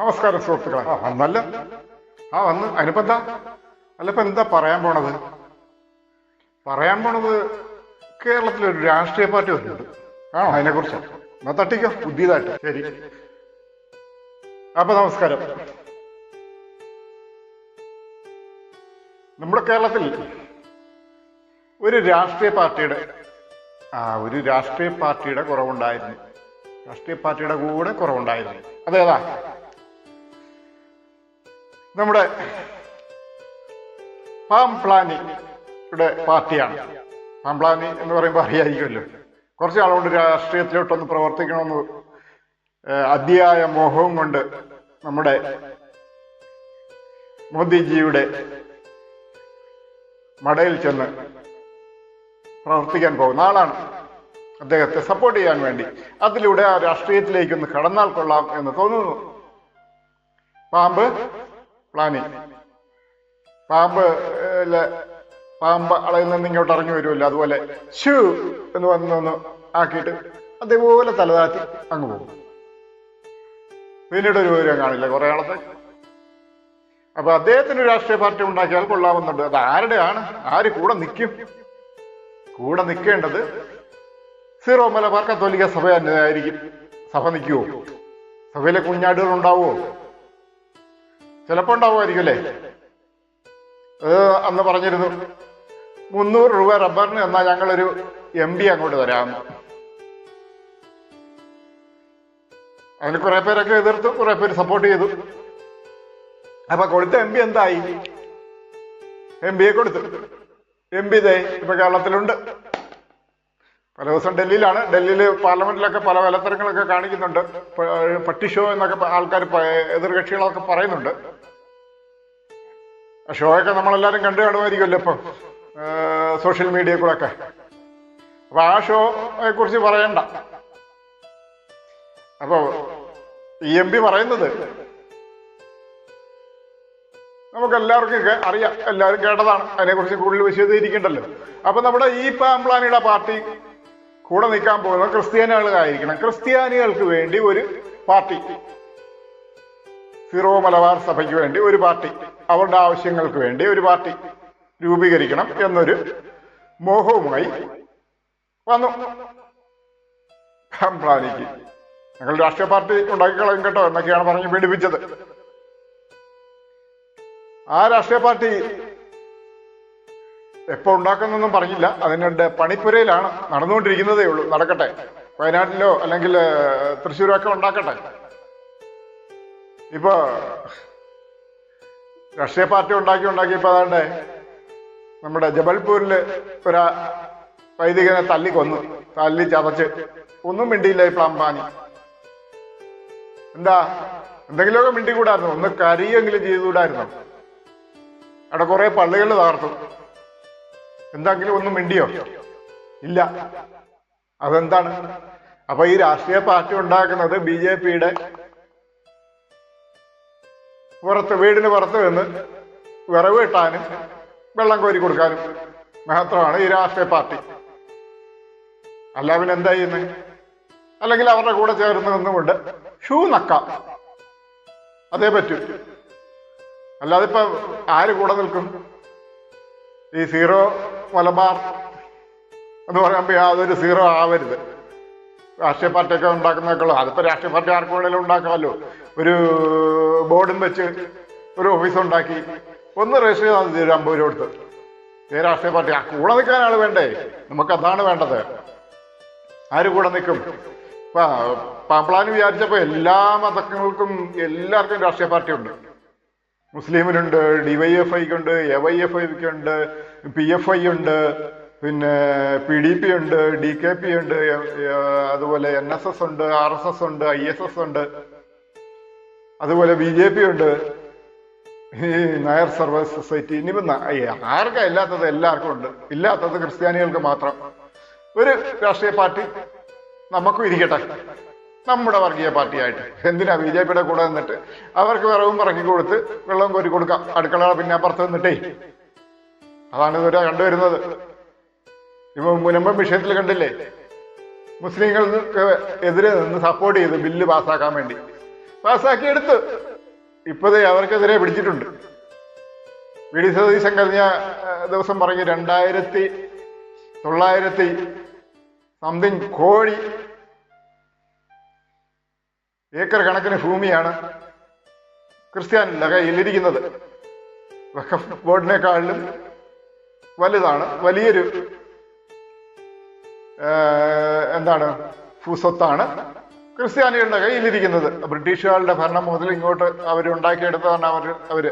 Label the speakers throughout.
Speaker 1: നമസ്കാരം സുഹൃത്തുക്കളെ. ആ വന്നല്ല. ആ വന്ന്. അതിനിപ്പോ എന്താ അല്ല ഇപ്പൊ എന്താ പറയാൻ പോണത്? പറയാൻ പോണത് കേരളത്തിലൊരു രാഷ്ട്രീയ പാർട്ടി വരുന്നുണ്ട് ആണോ? അതിനെ കുറിച്ച് എന്നാ തട്ടിക്കോ. പുതിയതായിട്ട്. ശരി. അപ്പൊ നമസ്കാരം. നമ്മുടെ കേരളത്തിൽ ഒരു രാഷ്ട്രീയ പാർട്ടിയുടെ ആ ഒരു രാഷ്ട്രീയ പാർട്ടിയുടെ കുറവുണ്ടായിരുന്നു. രാഷ്ട്രീയ പാർട്ടിയുടെ കൂടെ കുറവുണ്ടായിരുന്നു. അതേതാ? നമ്മുടെ പാംപ്ലാനിയുടെ പാർട്ടിയാണ്. പാംപ്ലാനി എന്ന് പറയുമ്പോൾ അറിയായിരിക്കുമല്ലോ. കുറച്ച് ആളുകൊണ്ട് രാഷ്ട്രീയത്തിലോട്ടൊന്ന് പ്രവർത്തിക്കണമെന്ന് അതിയായ മോഹവും കൊണ്ട് നമ്മുടെ മോദിജിയുടെ മടയിൽ ചെന്ന് പ്രവർത്തിക്കാൻ പോകുന്ന ആളാണ്. അദ്ദേഹത്തെ സപ്പോർട്ട് ചെയ്യാൻ വേണ്ടി. അതിലൂടെ ആ രാഷ്ട്രീയത്തിലേക്കൊന്ന് കടന്നാൽ കൊള്ളാം എന്ന് തോന്നുന്നു. പാമ്പ് പ്ലാനി പാമ്പ് പാമ്പ് അളയിൽ നിന്ന് ഇങ്ങോട്ട് ഇറങ്ങി വരുമല്ലോ അതുപോലെ ഷൂ എന്ന് വന്നൊന്ന് ആക്കിയിട്ട് അതേപോലെ തലതാറ്റി അങ്ങ് പോകും. പിന്നീട് ഒരു വിവരം കാണില്ല കുറെ ആളത്തെ അപ്പൊ അദ്ദേഹത്തിന് രാഷ്ട്രീയ പാർട്ടി ഉണ്ടാക്കിയാൽ കൊള്ളാമെന്നുണ്ട്. അത് ആരുടെയാണ്? ആര് കൂടെ നിൽക്കും? കൂടെ നിൽക്കേണ്ടത് സീറോ മലബാർ കത്തോലിക്ക സഭ തന്നെയായിരിക്കും. സഭ നിൽക്കുവോ? സഭയിലെ കുഞ്ഞാടുകൾ ഉണ്ടാവുമോ ചിലപ്പോ ഉണ്ടാവുമായിരിക്കും അല്ലേ? അത് അന്ന് പറഞ്ഞിരുന്നു. മുന്നൂറ് രൂപ റബ്ബറിന് എന്നാൽ ഞങ്ങളൊരു എം ബി അങ്ങോട്ട് തരാം. അതിന് കുറെ പേരൊക്കെ എതിർത്തു കുറെ പേര് സപ്പോർട്ട് ചെയ്തു. അപ്പൊ കൊടുത്ത എം പി എന്തായി? എം പിയെ കൊടുത്തു. എം പി ദേ ഇപ്പൊ കേരളത്തിലുണ്ട്. പല ദിവസം ഡൽഹിയിലാണ്. ഡൽഹിയിൽ പാർലമെന്റിലൊക്കെ പല വലത്തരങ്ങളൊക്കെ കാണിക്കുന്നുണ്ട്. പട്ടി ഷോ എന്നൊക്കെ ആൾക്കാർ എതിർകക്ഷികളൊക്കെ പറയുന്നുണ്ട്. ഷോയൊക്കെ നമ്മളെല്ലാവരും കണ്ടു കാണുമായിരിക്കുമല്ലോ ഇപ്പം. സോഷ്യൽ മീഡിയ കൂടെ ഒക്കെ അപ്പൊ ആ ഷോയെ കുറിച്ച് പറയണ്ട. അപ്പോ ഇ എം പി പറയുന്നത് നമുക്ക് എല്ലാവർക്കും അറിയാം. എല്ലാവരും കേട്ടതാണ്. അതിനെക്കുറിച്ച് കൂടുതൽ വിശദീകരിക്കണ്ടല്ലോ. അപ്പൊ നമ്മുടെ ഈ പാംപ്ലാനിയുടെ പാർട്ടി കൂടെ നിൽക്കാൻ പോകുന്നത് ക്രിസ്ത്യാനികളായിരിക്കണം ക്രിസ്ത്യാനികൾക്ക് വേണ്ടി ഒരു പാർട്ടി. സിറോ മലബാർ സഭയ്ക്ക് വേണ്ടി ഒരു പാർട്ടി. അവരുടെ ആവശ്യങ്ങൾക്ക് വേണ്ടി ഒരു പാർട്ടി രൂപീകരിക്കണം എന്നൊരു മോഹവുമായി വന്നു. പ്ലാനിക്ക് ഞങ്ങൾ രാഷ്ട്രീയ പാർട്ടി ഉണ്ടാക്കിക്കളയും കേട്ടോ എന്നൊക്കെയാണ് പറഞ്ഞ് പീഡിപ്പിച്ചത് ആ രാഷ്ട്രീയ പാർട്ടി എപ്പോ ഉണ്ടാക്കുന്നൊന്നും പറഞ്ഞില്ല. അതിനുണ്ട് പണിപ്പുരയിലാണ് നടന്നുകൊണ്ടിരിക്കുന്നതേ ഉള്ളൂ. നടക്കട്ടെ. വയനാട്ടിലോ അല്ലെങ്കിൽ ഏഹ്, തൃശ്ശൂരോ ഒക്കെ ഉണ്ടാക്കട്ടെ. ഇപ്പൊ രാഷ്ട്രീയ പാർട്ടി ഉണ്ടാക്കി ഉണ്ടാക്കി ഇപ്പൊ അതാണ്ട് നമ്മുടെ ജബൽപൂരിൽ ഒരു വൈദികനെ തല്ലി കൊന്നു. തല്ലി ചതച്ച്. ഒന്നും മിണ്ടിയില്ല ഈ അംബാനി എന്താ? എന്തെങ്കിലുമൊക്കെ മിണ്ടിക്കൂടായിരുന്നു? ഒന്ന് കരിയെങ്കിലും ചെയ്തുകൂടായിരുന്നു? അവിടെ കുറെ പള്ളികൾ തകർത്തു. എന്തെങ്കിലും ഒന്നും മിണ്ടിയോ? ഇല്ല. അതെന്താണ്? അപ്പൊ ഈ രാഷ്ട്രീയ പാർട്ടി ഉണ്ടാക്കുന്നത് ബി ജെ പിയുടെ പുറത്ത് വീടിന് പുറത്ത് നിന്ന് വിറവ് കിട്ടാനും വെള്ളം കോരി കൊടുക്കാനും മാത്രമാണ് ഈ രാഷ്ട്രീയ പാർട്ടി. അല്ല പിന്നെ എന്താ ചെയ്യുന്നത് അല്ലെങ്കിൽ അവരുടെ കൂടെ ചേർന്ന് നിന്നുകൊണ്ട് ഷൂ നക്കാം. അതേ പറ്റൂ. അല്ലാതെ ഇപ്പൊ ആര് കൂടെ നിൽക്കും? ഈ സീറോ മലബാർ എന്ന് പറയുമ്പോൾ യാതൊരു സീറോ ആവരുത്. രാഷ്ട്രീയ പാർട്ടിയൊക്കെ ഉണ്ടാക്കുന്നതൊക്കെ അതിപ്പോൾ രാഷ്ട്രീയ പാർട്ടി ആർക്ക് വേണേലും ഉണ്ടാക്കാമല്ലോ. ഒരു ബോർഡും വെച്ച് ഒരു ഓഫീസ് ഉണ്ടാക്കി ഒന്ന് രജിസ്റ്റർ ചെയ്താൽ മതി ഒരു അമ്പത് രൂപ കൊടുത്ത്. ഏ രാഷ്ട്രീയ പാർട്ടി ആ കൂടെ നിൽക്കാൻ ആൾ വേണ്ടേ? നമുക്ക് അതാണ് വേണ്ടത്. ആര് കൂടെ നിൽക്കും? ഇപ്പൊ വിചാരിച്ചപ്പോൾ വിചാരിച്ചപ്പോ എല്ലാ മതങ്ങൾക്കും എല്ലാവർക്കും രാഷ്ട്രീയ പാർട്ടി ഉണ്ട് മുസ്ലിമിനുണ്ട് ഡി വൈ എഫ് ഉണ്ട് എ വൈ എഫ് ഐക്ക് ഉണ്ട് പി എഫ് ഐ ഉണ്ട് പിന്നെ പി ഡി പി ഉണ്ട് ഡി കെ പി ഉണ്ട് അതുപോലെ എൻ എസ് എസ് ഉണ്ട് ആർ എസ് എസ് ഉണ്ട് ഐ എസ് എസ് ഉണ്ട്. അതുപോലെ ബി ജെ പി ഉണ്ട്. ഈ നായർ സർവീസ് സൊസൈറ്റി. ഇനിയിപ്പോ ന- ഈ ആർക്കാ ഇല്ലാത്തത് എല്ലാവർക്കും ഉണ്ട്. ഇല്ലാത്തത് ക്രിസ്ത്യാനികൾക്ക് മാത്രം. ഒരു രാഷ്ട്രീയ പാർട്ടി നമുക്കും ഇരിക്കട്ടെ. നമ്മുടെ വർഗീയ പാർട്ടിയായിട്ട്. എന്തിനാ ബി ജെ പിയുടെ കൂടെ നിന്നിട്ട്? അവർക്ക് വിറവും പറക്കി കൊടുത്ത് വെള്ളം കോരി കൊടുക്കാം. അടുക്കള പിന്നെ അപ്പുറത്ത് നിന്നിട്ടേ. അതാണ് ഇതുവരെ കണ്ടുവരുന്നത്. ഇപ്പൊ മുനമ്പം വിഷയത്തിൽ കണ്ടില്ലേ? മുസ്ലിങ്ങൾക്ക് എതിരെ നിന്ന് സപ്പോർട്ട് ചെയ്ത് ബില്ല് പാസ്സാക്കാൻ വേണ്ടി. പാസ്സാക്കി എടുത്ത് ഇപ്പോഴേ അവർക്കെതിരെ പിടിച്ചിട്ടുണ്ട്. വി ഡി സതീശൻ കഴിഞ്ഞ ദിവസം പറഞ്ഞു രണ്ടായിരത്തി തൊള്ളായിരത്തി സംതിങ് കോടി ഏക്കർ കണക്കിന് ഭൂമിയാണ് ക്രിസ്ത്യാനിയുടെ കയ്യിലിരിക്കുന്നത്. വഖഫ് ബോർഡിനേക്കാളിലും വലുതാണ് വലിയൊരു എന്താണ് ഭൂസ്വത്താണ് ക്രിസ്ത്യാനികളുടെ കയ്യിലിരിക്കുന്നത്. ബ്രിട്ടീഷുകാരുടെ ഭരണം മുതൽ ഇങ്ങോട്ട് അവർ ഉണ്ടാക്കിയെടുത്തതാണ് അവർ അവർ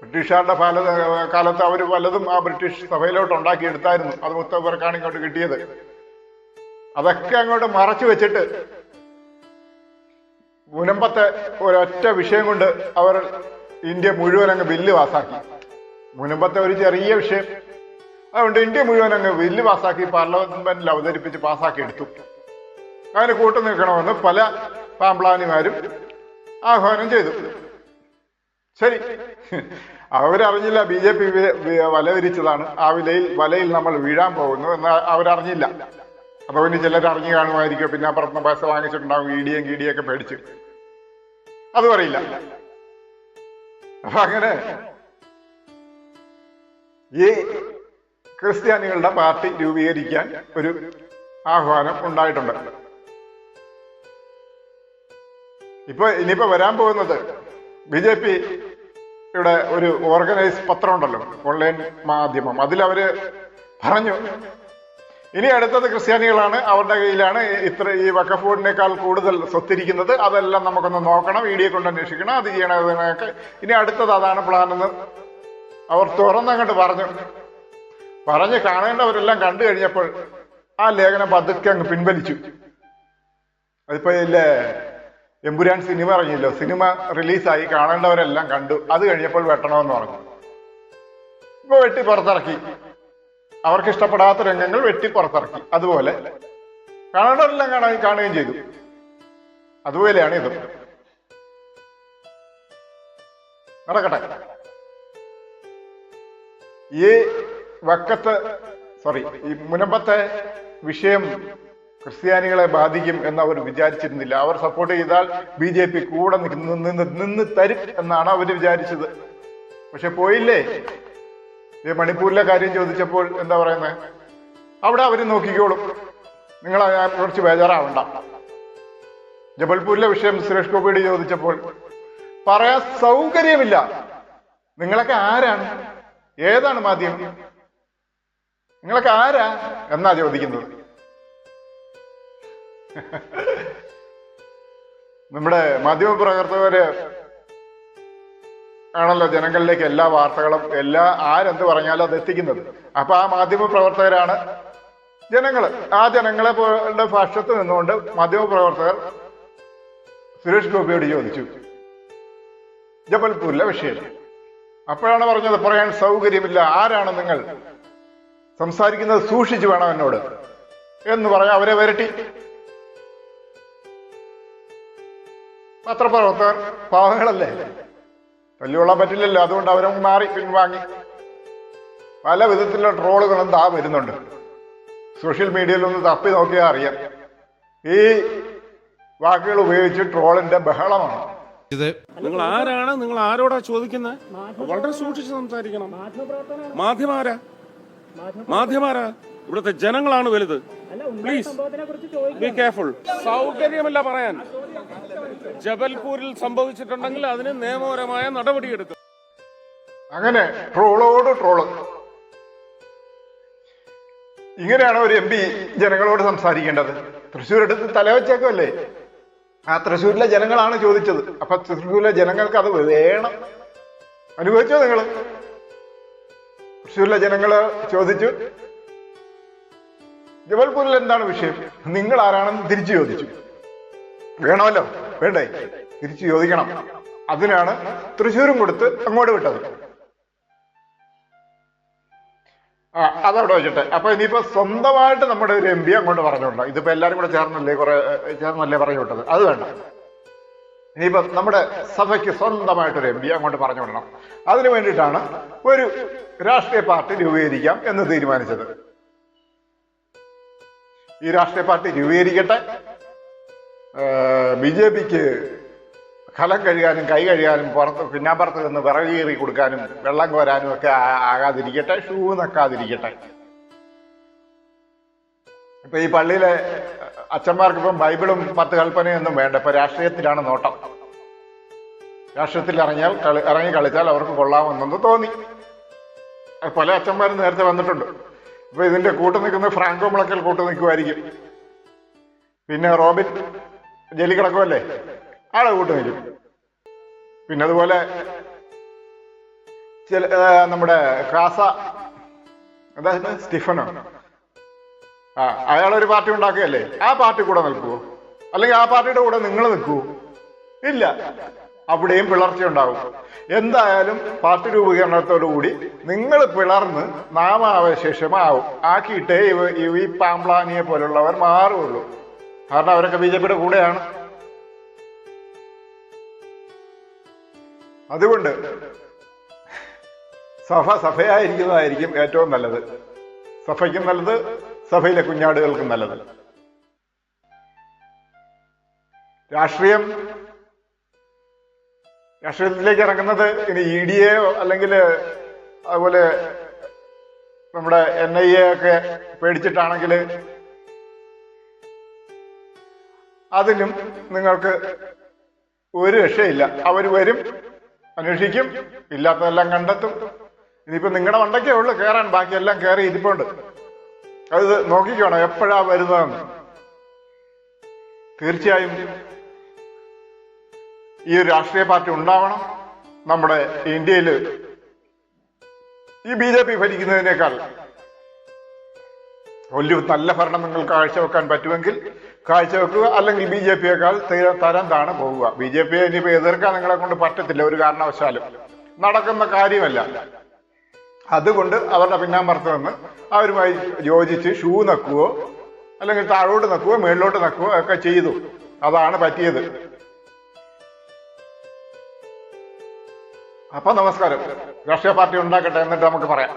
Speaker 1: ബ്രിട്ടീഷുകാരുടെ ഫല കാലത്ത് അവർ പലതും ആ ബ്രിട്ടീഷ് സഭയിലോട്ട് ഉണ്ടാക്കിയെടുത്തായിരുന്നു. അത് മൊത്തം പേർക്കാണ് ഇങ്ങോട്ട് കിട്ടിയത്. അതൊക്കെ അങ്ങോട്ട് മറച്ചു വെച്ചിട്ട് മുനമ്പത്തെ ഒരൊറ്റ വിഷയം കൊണ്ട് അവർ ഇന്ത്യ മുഴുവൻ അങ്ങ് ബില്ല് പാസ്സാക്കി മുനമ്പത്തെ ഒരു ചെറിയ വിഷയം. അതുകൊണ്ട് ഇന്ത്യ മുഴുവൻ അങ്ങ് ബില്ല് പാസ്സാക്കി പാർലമെന്റിൽ അവതരിപ്പിച്ച് പാസ്സാക്കി എടുത്തു. അങ്ങനെ കൂട്ടു നിൽക്കണമെന്ന് പല പാമ്പ്ലാനിമാരും ആഹ്വാനം ചെയ്തു. ശരി. അവരറിഞ്ഞില്ല ബി ജെ പി വല വിരിച്ചതാണ് ആ വിലയിൽ വലയിൽ നമ്മൾ വീഴാൻ പോകുന്നു എന്ന് അവരറിഞ്ഞില്ല. അപ്പൊ പിന്നെ ചിലർ അറിഞ്ഞു കാണുമായിരിക്കും. പിന്നെ അപ്പുറത്ത് പൈസ വാങ്ങിച്ചിട്ടുണ്ടാവും ഇടിയും കീടിയൊക്കെ പേടിച്ച് അതും അറിയില്ല അപ്പൊ അങ്ങനെ ഈ ക്രിസ്ത്യാനികളുടെ പാർട്ടി രൂപീകരിക്കാൻ ഒരു ആഹ്വാനം ഉണ്ടായിട്ടുണ്ട്. ഇപ്പൊ ഇനിയിപ്പോ വരാൻ പോകുന്നത് ബി ജെ പി യുടെ ഒരു ഓർഗനൈസ് പത്രം ഉണ്ടല്ലോ ഓൺലൈൻ മാധ്യമം. അതിലവര് പറഞ്ഞു ഇനി അടുത്തത് ക്രിസ്ത്യാനികളാണ് അവരുടെ കയ്യിലാണ് ഇത്ര ഈ വക്കഫ് ബോർഡിനേക്കാൾ കൂടുതൽ സ്വത്തിരിക്കുന്നത്. അതെല്ലാം നമുക്കൊന്ന് നോക്കണം വീഡിയോ കൊണ്ട് അന്വേഷിക്കണം അത് ചെയ്യണം ഇനി അടുത്തത് അതാണ് പ്ലാൻ എന്ന് അവർ തുറന്നങ്ങോട്ട് പറഞ്ഞു. പറഞ്ഞ് കാണേണ്ടവരെല്ലാം കണ്ടു കഴിഞ്ഞപ്പോൾ ആ ലേഖനം പതുക്കെ അങ്ങ് പിൻവലിച്ചു. അതിപ്പോ ഇല്ലേ എമ്പുരാൻ സിനിമ ഇറങ്ങിയല്ലോ. സിനിമ റിലീസായി കാണേണ്ടവരെല്ലാം കണ്ടു. അത് കഴിഞ്ഞപ്പോൾ വെട്ടണമെന്ന് പറഞ്ഞു. ഇപ്പൊ വെട്ടി പുറത്തിറക്കി. അവർക്ക് ഇഷ്ടപ്പെടാത്ത രംഗങ്ങൾ വെട്ടി പുറത്തിറക്കി. അതുപോലെ കാണേണ്ടവരെല്ലാം കാണാൻ കാണുകയും ചെയ്തു. അതുപോലെയാണ് ഇത്. നടക്കട്ടെ. ഈ വക്കത്ത് സോറി ഈ മുനമ്പത്തെ വിഷയം ക്രിസ്ത്യാനികളെ ബാധിക്കും എന്ന് അവർ വിചാരിച്ചിരുന്നില്ല. അവർ സപ്പോർട്ട് ചെയ്താൽ ബി ജെ പി കൂടെ നിന്ന് നിന്ന് തരും എന്നാണ് അവർ വിചാരിച്ചത്. പക്ഷെ പോയില്ലേ? ഈ മണിപ്പൂരിലെ കാര്യം ചോദിച്ചപ്പോൾ എന്താ പറയുന്നത് അവിടെ അവർ നോക്കിക്കോളും. നിങ്ങൾ കുറച്ച് ബേജാറാവണ്ട. ജബൽപൂരിലെ വിഷയം സുരേഷ് ഗോപിയോട് ചോദിച്ചപ്പോൾ പറയാൻ സൗകര്യമില്ല. നിങ്ങളൊക്കെ ആരാണ്? ഏതാണ് മാധ്യമം നിങ്ങളൊക്കെ ആരാ എന്നാ ചോദിക്കുന്നത്? നമ്മുടെ മാധ്യമ മാധ്യമപ്രവർത്തകര് ആണല്ലോ ജനങ്ങളിലേക്ക് എല്ലാ വാർത്തകളും എല്ലാ ആരെന്ത് പറഞ്ഞാലും അത് എത്തിക്കുന്നത്. അപ്പൊ ആ മാധ്യമ പ്രവർത്തകരാണ് ജനങ്ങൾ. ആ ജനങ്ങളെ പോലെ ഭാഷത്ത് നിന്നുകൊണ്ട് മാധ്യമപ്രവർത്തകർ സുരേഷ് ഗോപിയോട് ചോദിച്ചു. ജബൽപൂരിലെ വിഷയം. അപ്പോഴാണ് പറഞ്ഞത് പറയാൻ സൗകര്യമില്ല. ആരാണ് നിങ്ങൾ? സംസാരിക്കുന്നത് സൂക്ഷിച്ചു വേണം എന്നോട്. എന്ന് പറഞ്ഞ് അവരെ വരട്ടി. പത്രപ്രവർത്തകർ പാവങ്ങളല്ലേ? തല്ലിക്കൊള്ളാൻ പറ്റില്ലല്ലോ. അതുകൊണ്ട് അവരും മാറി പിൻവാങ്ങി പല വിധത്തിലുള്ള ട്രോളുകളും താ വരുന്നുണ്ട്. സോഷ്യൽ മീഡിയയിൽ ഒന്ന് തപ്പി നോക്കിയാൽ അറിയാം. ഈ വാക്കുകൾ ഉപയോഗിച്ച് ട്രോളിന്റെ ബഹളമാണ്.
Speaker 2: ഇത്
Speaker 3: നിങ്ങൾ ആരാണ്? നിങ്ങൾ ആരോടാ ചോദിക്കുന്നത് വളരെ സൂക്ഷിച്ച് സംസാരിക്കണം. മാധ്യമാരാ? മാധ്യമാരാ? ഇവിടുത്തെ ജനങ്ങളാണ് വലുത്. പ്ലീസ് ബി കെയർഫുൾ സൗകര്യമല്ല പറയാൻ. ജബൽപൂരിൽ സംഭവിച്ചിട്ടുണ്ടെങ്കിൽ അതിന് നിയമപരമായ നടപടിയെടുക്കും.
Speaker 1: അങ്ങനെ ട്രോളോട് ട്രോൾ. ഇങ്ങനെയാണ് ഒരു എം പി ജനങ്ങളോട് സംസാരിക്കേണ്ടത്. തൃശ്ശൂർ എടുത്ത് തലവച്ചേക്കല്ലേ ആ തൃശ്ശൂരിലെ ജനങ്ങളാണ് ചോദിച്ചത്. അപ്പൊ തൃശ്ശൂരിലെ ജനങ്ങൾക്ക് അത് വേണം. അനുഭവിച്ചോ നിങ്ങൾ തൃശ്ശൂരിലെ ജനങ്ങൾ ചോദിച്ചു. ജബൽപൂരിൽ എന്താണ് വിഷയം? നിങ്ങൾ ആരാണെന്ന് തിരിച്ചു ചോദിച്ചു. വേണമല്ലോ? വേണ്ടേ? തിരിച്ചു ചോദിക്കണം. അതിനാണ് തൃശ്ശൂരും കൊടുത്ത് അങ്ങോട്ട് വിട്ടത്. അതവിടെ വെച്ചിട്ട്. അപ്പൊ ഇനിയിപ്പോ സ്വന്തമായിട്ട് നമ്മുടെ ഒരു എം പി അങ്ങോട്ട് പറഞ്ഞോണ്ടോ ഇതിപ്പോ എല്ലാരും കൂടെ ചേർന്നല്ലേ കുറെ ചേർന്നല്ലേ പറഞ്ഞു വിട്ടത്? അത് വേണ്ട. ഇനിയിപ്പോ നമ്മുടെ സഭയ്ക്ക് സ്വന്തമായിട്ടൊരു എം പി അങ്ങോട്ട് പറഞ്ഞു വിടണം. അതിനു വേണ്ടിയിട്ടാണ് ഒരു രാഷ്ട്രീയ പാർട്ടി രൂപീകരിക്കാം എന്ന് തീരുമാനിച്ചത്. ഈ രാഷ്ട്രീയ പാർട്ടി രൂപീകരിക്കട്ടെ. ബി ജെ പിക്ക് കലം കഴുകാനും കൈ കഴുകാനും പുറത്ത് പിന്നാമ്പുറത്ത് നിന്ന് വിറക് കീറി കൊടുക്കാനും വെള്ളം കോരാനും ഒക്കെ ആകാതിരിക്കട്ടെ ഷൂ നക്കാതിരിക്കട്ടെ. ഇപ്പൊ ഈ പള്ളിയിലെ അച്ഛന്മാർക്ക് ഇപ്പം ബൈബിളും പത്ത് കൽപ്പനയൊന്നും വേണ്ട. ഇപ്പൊ രാഷ്ട്രീയത്തിലാണ് നോട്ടം. രാഷ്ട്രീയത്തിൽ ഇറങ്ങിയാൽ കളി ഇറങ്ങി കളിച്ചാൽ അവർക്ക് കൊള്ളാമെന്നൊന്ന് തോന്നി. പല അച്ഛന്മാരും നേരത്തെ വന്നിട്ടുണ്ട്. ഇപ്പൊ ഇതിന്റെ കൂട്ടു നിൽക്കുന്ന ഫ്രാങ്കോ മുളക്കൽ കൂട്ടു നിൽക്കുമായിരിക്കും. പിന്നെ റോബിൻ ജലി കിടക്കുമല്ലേ ആളെ കൂട്ട് നിൽക്കും പിന്നെ അതുപോലെ ചില നമ്മുടെ കാസ എന്താ സ്റ്റിഫനോ. ആ അയാളൊരു പാർട്ടി ഉണ്ടാക്കുകയല്ലേ? ആ പാർട്ടി കൂടെ നിൽക്കുവോ? അല്ലെങ്കിൽ ആ പാർട്ടിയുടെ കൂടെ നിങ്ങൾ നിൽക്കുവോ? ഇല്ല. അവിടെയും പിളർച്ച ഉണ്ടാവും. എന്തായാലും പാർട്ടി രൂപീകരണത്തോടുകൂടി നിങ്ങൾ പിളർന്ന് നാമാവശേഷമാവും. ആക്കിയിട്ടേ ഈ പാംപ്ലാനിയെ പോലുള്ളവർ മാറുള്ളൂ കാരണം അവരൊക്കെ ബി ജെ പിയുടെ കൂടെയാണ്. അതുകൊണ്ട് സഭ സഭയായിരിക്കുന്നതായിരിക്കും ഏറ്റവും നല്ലത്. സഭയ്ക്കും നല്ലത് സഭയിലെ കുഞ്ഞാടുകൾക്കും നല്ലത്. രാഷ്ട്രീയം രാഷ്ട്രീയത്തിലേക്ക് ഇറങ്ങുന്നത് ഇനി ഇ ഡി എ അല്ലെങ്കിൽ അതുപോലെ നമ്മുടെ എൻ ഐ എ ഒക്കെ പേടിച്ചിട്ടാണെങ്കിൽ അതിലും നിങ്ങൾക്ക് ഒരു രക്ഷയില്ല. അവർ വരും അന്വേഷിക്കും. ഇല്ലാത്തതെല്ലാം കണ്ടെത്തും. ഇനിയിപ്പോ നിങ്ങളുടെ മണ്ടയ്ക്കേ ഉള്ളു കയറാൻ ബാക്കിയെല്ലാം കയറി ഇരിപ്പുണ്ട്. അത് നോക്കിക്കോണം എപ്പോഴാ വരുന്നതെന്ന്. തീർച്ചയായും ഈ ഒരു രാഷ്ട്രീയ പാർട്ടി ഉണ്ടാവണം നമ്മുടെ ഇന്ത്യയിൽ ഈ ബി ജെ പി ഭരിക്കുന്നതിനേക്കാൾ വലിയ നല്ല ഭരണം നിങ്ങൾക്ക് കാഴ്ചവെക്കാൻ പറ്റുമെങ്കിൽ കാഴ്ചവെക്കുക അല്ലെങ്കിൽ ബി ജെ പിയേക്കാൾ തരം താണ് പോകുക ബി ജെ പിയെ ഇനിയിപ്പോൾ എതിർക്കാൻ നിങ്ങളെ കൊണ്ട് പറ്റത്തില്ല ഒരു കാരണവശാലും. നടക്കുന്ന കാര്യമല്ല. അതുകൊണ്ട് അവരുടെ പിന്നാമ്പുറത്ത് നിന്ന് അവരുമായി യോജിച്ച് ഷൂ നക്കുവോ അല്ലെങ്കിൽ താഴോട്ട് നക്കുവോ മേളിലോട്ട് നക്കുവോ ഒക്കെ ചെയ്തു. അതാണ് പറ്റിയത്. അപ്പൊ നമസ്കാരം. രാഷ്ട്രീയ പാർട്ടി ഉണ്ടാക്കട്ടെ എന്നിട്ട് നമുക്ക് പറയാം.